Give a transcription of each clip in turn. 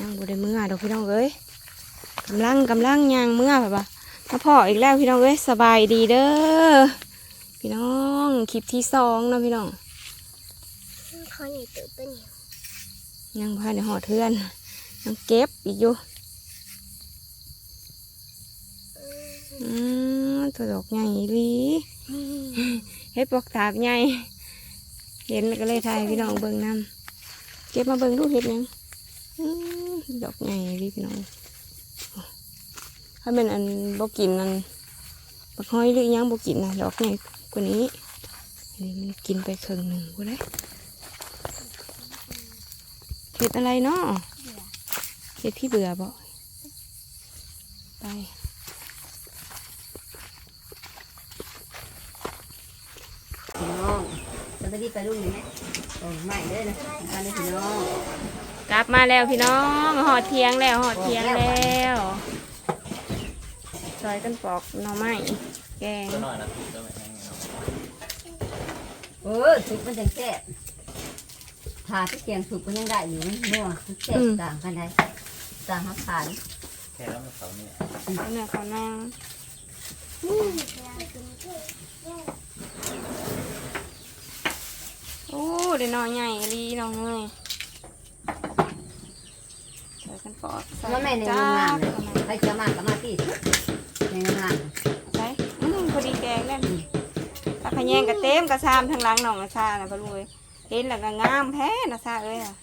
ยังบ่ได้เมื่อดอกพี่น้องเอ้ยกำลังกำลังย่างเมื่อแบบว่ามาพ่ออีกแล้วพี่น้องเอ้ยสบายดีเด้อพี่น้องคลิปที่สองเนาะพี่น้องเขาใหญ่เติบเป็นอยู่ยังพาในหอเทือนยังเก็บอีกอยู่อืมตัวดอกใหญ่อีหลีเฮ็ดปอกตาบใหญ่เห็นแล้วก็เลยถ่ายพี่น้องเบิ่งนํเก็บมาเบิ่งดูเฮ็ดหยังอืม ดอกใหญ่อีหลีพี่น้องถ้าเป็นอันบกินอันบักห้อยหรือยังบกินนะดอกใหญ่กว่านี้อันนี้มันกินไปครึ่งหนึ่งกูได้เห็ดอะไรเนาะเห็ดพี่เบื่อบ่ไปน้องจะไปดีไปรุ่นนี้ไหมโอ้ไม่เด้อนะอันนี้พี่น้อง กลับมาแล้วพี่น้องหอดเทียงแล้วหอดเทียงแล้วซอยกันปอกหน่อไม้แกงก็หน่อยนะก็ไม่แห้งเนาะเออสุกมันจังแซ่บทาที่เกียงสุกมันยังได้อยู่มันนัวมันแซ่บต่างกันได้ต่างหักขานแค่แล้วมันเขาเนี่ยเอาเนื้อเขานางโอ้เดี๋ยวหน่อใหญ่ลีน้องเลยซอยกัน ปอกใส่ว่าแม่ในจ้าโรงานเลเลยใครจะมาก็มาที่ในงานใส่อืมพอดีแกงแล้วนี่ตะขะแยงกระเต็มกระซามทางหลังน้องกระซาน่ะพะลุงเอ้ยเห็นแล้วก็งามแท้นะซาเอ้ยอะ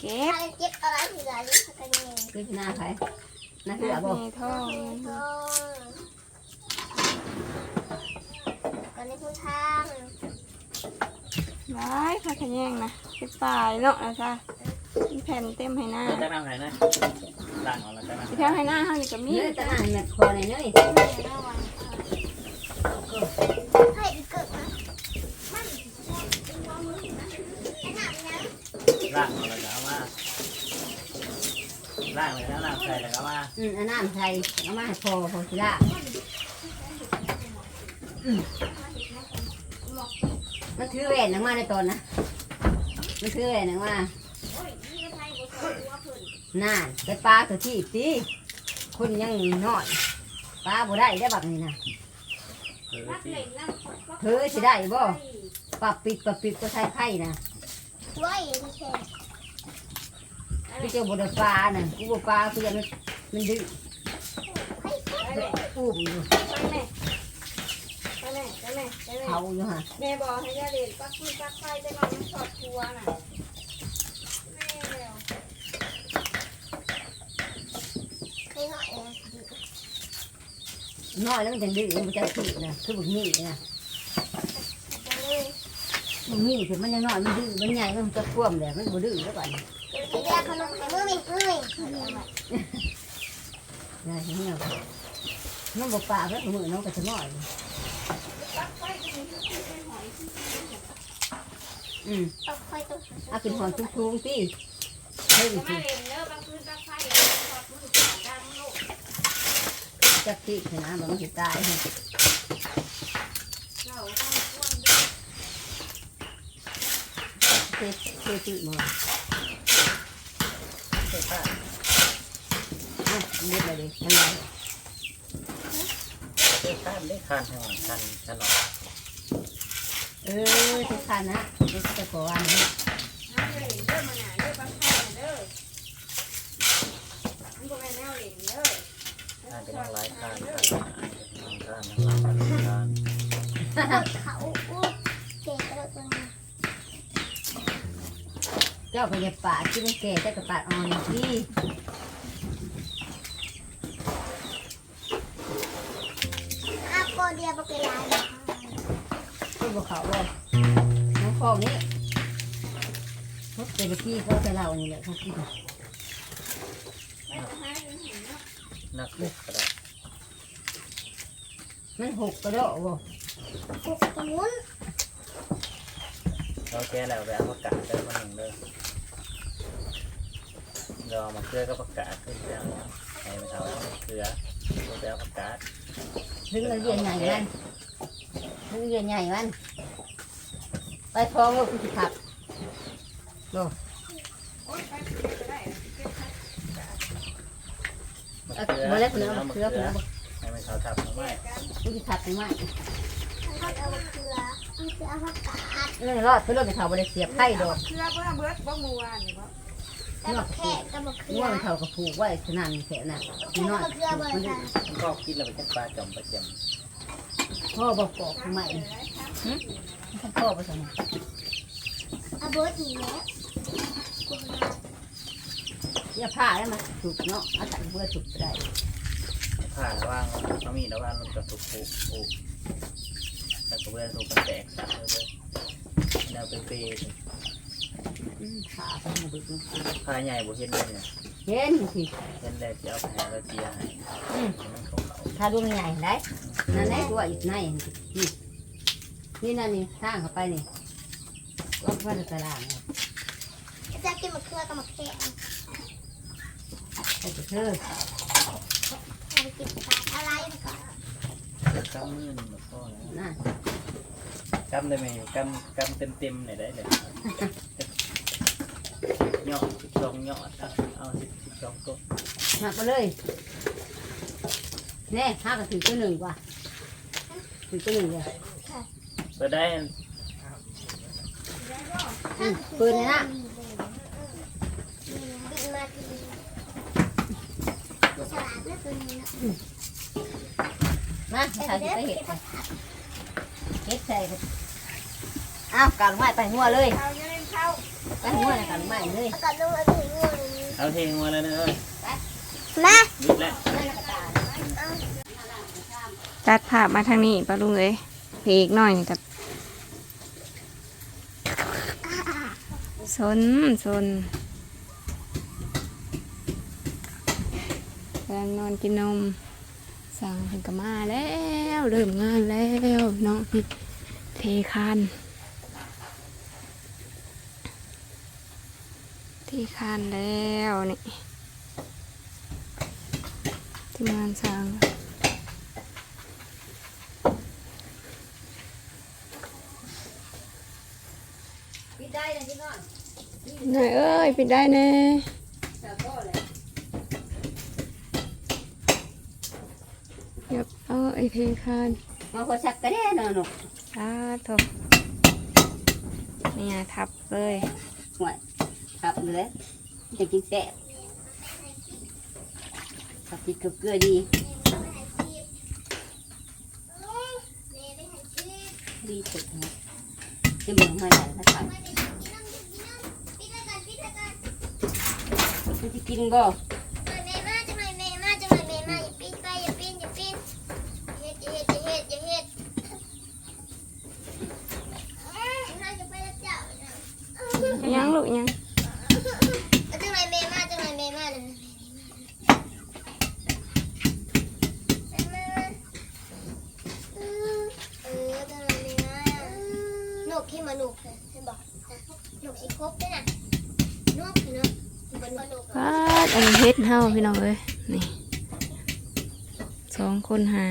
เก็บเจ็บอะไรที่ไหนกันเองคือหน้าใครหน้าคือบ่มีท่อก็ตอนนี้ทางไว้พะขะแยงนะเป็นปลายเนาะนะซา มีแผ่นเต็มให้หน้าแล้วจะนั่งไหนนะล่างเอาแล้วจะนั่งที่แถวให้หน้าเฮานี่ก็มีเนื้อตะหน่ายแม่คอในเนื้อให้อีกเกิดนะมันเป็นความรู้สึกนะขนาดนั้นล่างเอาแล้วจะเอามาล่างเลยแล้วล่างใส่แล้วก็มาอืมอันน้ำใส่เอามาให้พอพอสิละมันถือแหวนออกมาในตอนนะมันถือแหวนออกมา น่าไปปลาตัวที่ตีคนยังน้อยปลาบ่ได้ได้บักนี่นะคือที่เธอสิได้บ่ปรับปิดปรับปิดก็ใช้ไผ่นะไว้ไม่ใช่พี่เจ้าบ่ได้ปลาน่ะกูบ่ปลากูอยังมันมันดื้ออุ้มอยู่ไปแม่แม่แม่เผาอยู่ฮะแม่บอกให้ยาเด็ดปักฟืนปักไฟจะนอนมันสอดครัวน่ะแม่เร็ว ไม่ห น้อยแล้วมันจังดื้อมันจะขี้นะคือบุกมีนะจะเลยบุกมีถึงมันยังน้อยมันดื้อมันใหญ่มันจะคว่ำเลยมันบ่ดื้อแล้วบัดนี้จะแยกขนมให้มือมีมือมีนะเห็นเนาะมันบ่ปลาแล้วมือน้องก็จะน้อยอืมเอาค่อยต้องเอาขึ้นหอนทุงๆติเฮ้ยจะสิ จักติขนาดมันสิตายเฮ้ยเราต้องควนเทเทติบ่เสื้อผ้าอะเด็ดเลยดิมันไรเสื้อผ้าไม่ได้คันทั้งหมดคันคันหรอกเออทุกคันนะนี่จะขอวันนี้เอาเล่นเด้อมาหนาเด้อปักไฟเด้อมันบ่แม่แนวเล่นเด้อ คันเป็นทั้งหลายคันคันคันทั้งหลายคันคันเขาอู้เก่งกระโดดตัวนี้เจ้าก็อย่าปาที่มันแก่เจ้าก็ปาอ่อนที่อาโกเดียบเป็นลายที่บเขาเลยน้องฟองนี่พบเจ้าพี่เขาไปเล่านี่แหละเขากิน นักบุกกระดาษมันหกกระโดดบ่กุกตุ้นเราแก้แล้วไปเอาประกาศได้มาหนึ่งเลยเรามาเกลือก็ประกาศขึ้นแล้วให้ไปทำเกลือไปเอาประกาศถึงเราเรียนใหญ่มันถึงเรียนใหญ่มันไปท้องลูกคุณขับโล โอ๊ยไปก็ได้เก็บข เออบ่แล้วเนื้อเกลือเกลือให้มันเขาทับหน่อไม้มันจะทับยังไงเขาเอาเกลือมันคือเอาผักกาดเรื่องรอดเพื่อนเราไปเท่าบริเสียบไข่ดอกเชื่อเพื่อเบิดบ่มัวนี่บ่กับบักแขกกับบักเกลืง่อวงเท่ากับผูกไว้ขนาดแค่น่ะแขกน้อยกับเกลือเบอร์ค่ะมันก็กินแล้วไปจักปลาจอมประจพ่อบอกปอกใหม่พ่อไปสมัยเอาเบิร์ดอีกแล้ว อย่าผ้าแล้วมาถูกเนาะอาศัยเบื่อถูกได้ผ่าระว่างเขามีระว่างมันก็ถูกผูกผูกแต่ก็เวลาถูกกันแตกสักเลยแนวเปย์ผ้าไปมาดึกๆผ้าใหญ่บ่เห็นเลยเนี่ยเห็นสิเห็นแล้วจะเอาไปให้เราเจียให้มันเขาเขาถ้าดูมันใหญ่ได้นั่นแหละตัวอีกในนี่นี่นั่นนี่ทางเข้าไปนี่ก็เพื่อนกระดานจะกินบักเกลือกับบักแขก ไปเถอะเอาไปกินปลาอะไรกว่ากำมือหนึ่งก็นั่นกำได้ไหมกำกำเต็มเต็มๆหนได้เลยหยอดสิบสองหยอดเอาเอาสิบสิบสองก็หักไปเลยเน่ห้ากับถือตัวหนึ่งกว่าถือตัวหนึ่งเลยเปิดได้เปืนเลยนะ บินมาทีฉลาดนะตัวนี้นะ มาใส่ไปเห็ดเห็ดใส่อ้าวการไม้ไปหัวเลยเอาอยู่ในเข้าไปหัวเลยการไม้เลยเอากลับลงมาถึงงูเลยเอาเทงมาแล้วเนอะมายุดแล้วตัดภาพมาทางนี้ปะลุงเอ้ยเพอีกหน่อยนี่กับสนสนำลังนอนกินนมสั่งถึงกับมาแล้วเริ่มงานแล้วเนาะเทคานเทคานแล้วนี่ทีมงานสั่งพี่ได้เลยพี่น้องหน่อยเอ้ยปิดได้แน่ แต่ก็เลย เดี๋ยวเอาไอเทคานมาคนชักกระเด้นอนหนุกอ่าทบเนี่ยทับเลยห่วยครับเลยจะกินแซ่บกับพริกกับเกลือดี ดีสุดนะจะเหมือนมาไหนถ้าขายมันจะกินบ่ เมมาจังเลยเมมาจังเลยเมมาอย่าปีนไปอย่าปีนอย่าปีนเฮ็ดอย่าเฮ็ดอย่าเฮ็ดอย่าเฮ็ดจะไปแล้วเจ้า ยังลู กยังจังเลยเมมาจังเลยเมมาเลยเออจังเลยเมมานกที่มาหนุกเลยเห็นบอกหนุกสีครบด้วยนะนกเนาะบนนกปาดอันเฮ็ดเฮาพี่น้องเอ้ยนี่สองคนหา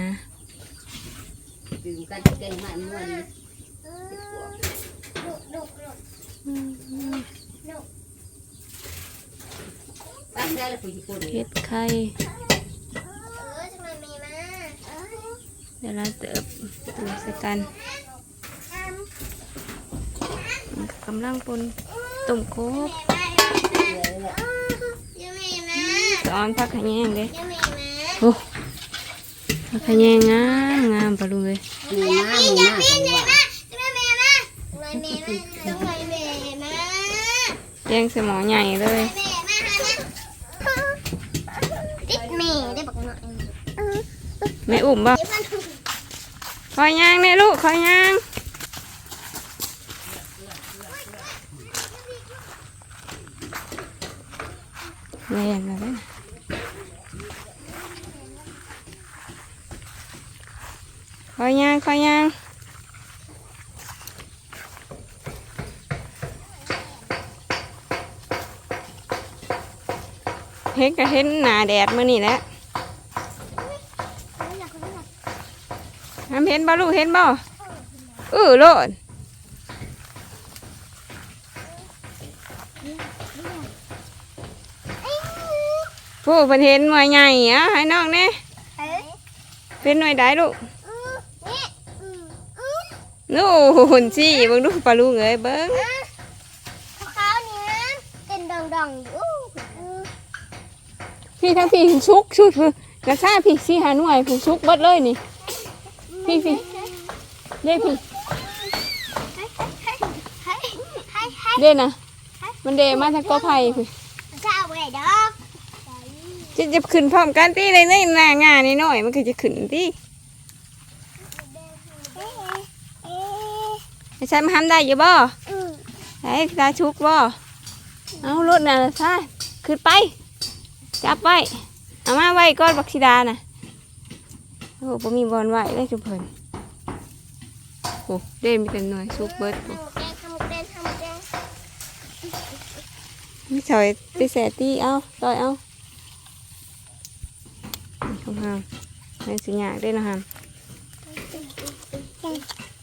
ดื่มกันแกงใหม่มั่วดีนกนกนกอืมตั้งได้แล้วผู้หญิงคนเฮ็ดไข่เออจังเลยเมมาเดี๋ยวเราเติบดูสกันกำลังปนต้มโคกเลยแหละยังเมมาตอนพักขะแยงเด้ยังเมมาโอ้พักขะแยงงามงามปะลุงเอ้ยหนึ่งหน้าหนึ่งหน้ากันว่า จังเลยเมมาจังเลยเมมาจังเลยเมมา แยงสมอใหญ่เลยเมมาฮะนะติดเมได้บอกหน่อยแม่อุ้มบ่เดี๋ยวพันคอยย่างแน่ลูกคอยย่างแล่นแล้วเด้อคอยย่างคอยย่าง ห็นก็เห็นหนาแดดมื้อนี่แหละทำเห็นบ่ลูกเห็นบ่เออโลดผู้เพิ่นเห็นหน่วยใหญ่อะให้น้องแน่เป็นหน่วยใดลูกนู่หุ่นสิเบิ่งดูปลาลูกเอ้ยเบิ่งอะขาวนี่นะเป็นดองๆอยู่ พี่ทั้งพี่ชุกชุกคือกระซ่าพี่สิหาหน่วยผู้ชุกเบิดเลยนี่ พี่พี่เด้พี่ให้ให้ให้ให้เด้น่ะมันเดมาทางกอไผ่พี่จะเอาไว้ดอกจะจะขึ้นพร้อมกันตีเลยในหน้างานนี่หน่อยมันคือจะขึ้นตีเอ๊ะเอ๊ะไอ้ชายมาทำได้อยู่บ่อือไอ้ตาชุกบ่เอารถน่ะซ่าขึ้นไป จับไว้เอามาไว้ก้อนบักชิดาน่ะโอ้บ่มีบอลไว้ได้จุเพิ่นโอ้เด่นมีแต่หน่วยชุกเบิดโอ้แกงทำแกงทำแกงไม่ใช่ไปแสตีเอาต่อยเอาของหามในสิยากได้นะฮาม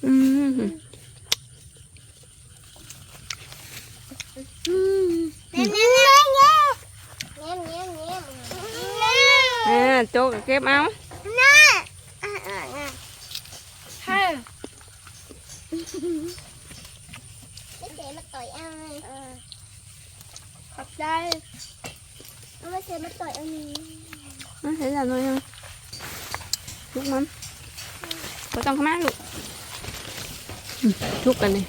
อืม อืมเงี้ยเงี้ยเงี้ยเงี้ยเงี้ยเงี้ยเงี้ย อ่าโจก เก็บเอาน่าอะอะอะให้ไม่เสียมาต่อยเอาขอบใจเอาไม่เสียมาต่อยเอานี้อะเห็นแล้วหน่อยยังลุกมันก็ต้องเข้ามาลูกอืมชุกกันเลย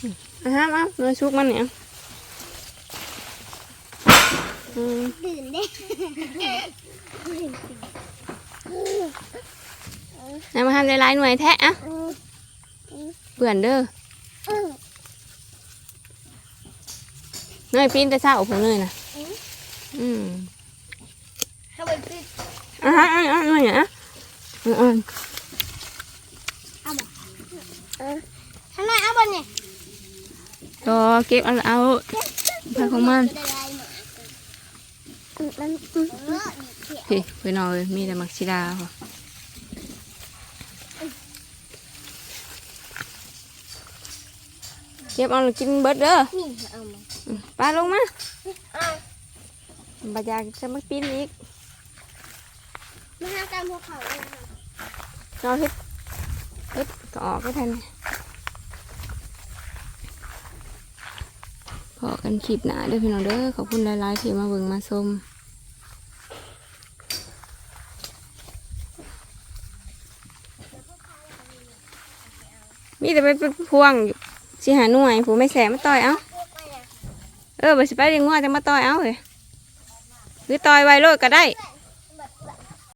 อืมอะฮะเอาเนื้อชุกมันเนี่ยอืม ตื่นเด้แล้วมาทำในลายหน่วยแท้อะเปื่อนเด้อเนยปีนแต่เช้าผมเนยนะอืมทำไมพี่อะฮะอะอะหน่อยอะอะอะทำไมเอาบอลเนี่ยต่อเก็บเอาเอาไปของมัน ได้ไรมามันเออเขียวพี่ไปนอนเลยมีแต่มักชิดาพอเก็บเอาแล้วกินเบิดเด้อปลาลงมาบาดยากจะมาปีนอีกมาหาตามภูเขาเลยค่ะเราเฮ็ดเฮ็ดก็ออกก็ทันพอกันคลิปหนาเด้อพี่น้องเด้อขอบคุณหลายๆที่มาเบิ่งมาชม มีแต่เป็นพวงอยู่สิหาหน่วยผู้ไม่แสมาต่อยเอ้าเออบ่สิไปเรียงงัวจะมาต่อยเอ้าเลยหรือต่อยไว้โลดก็ได้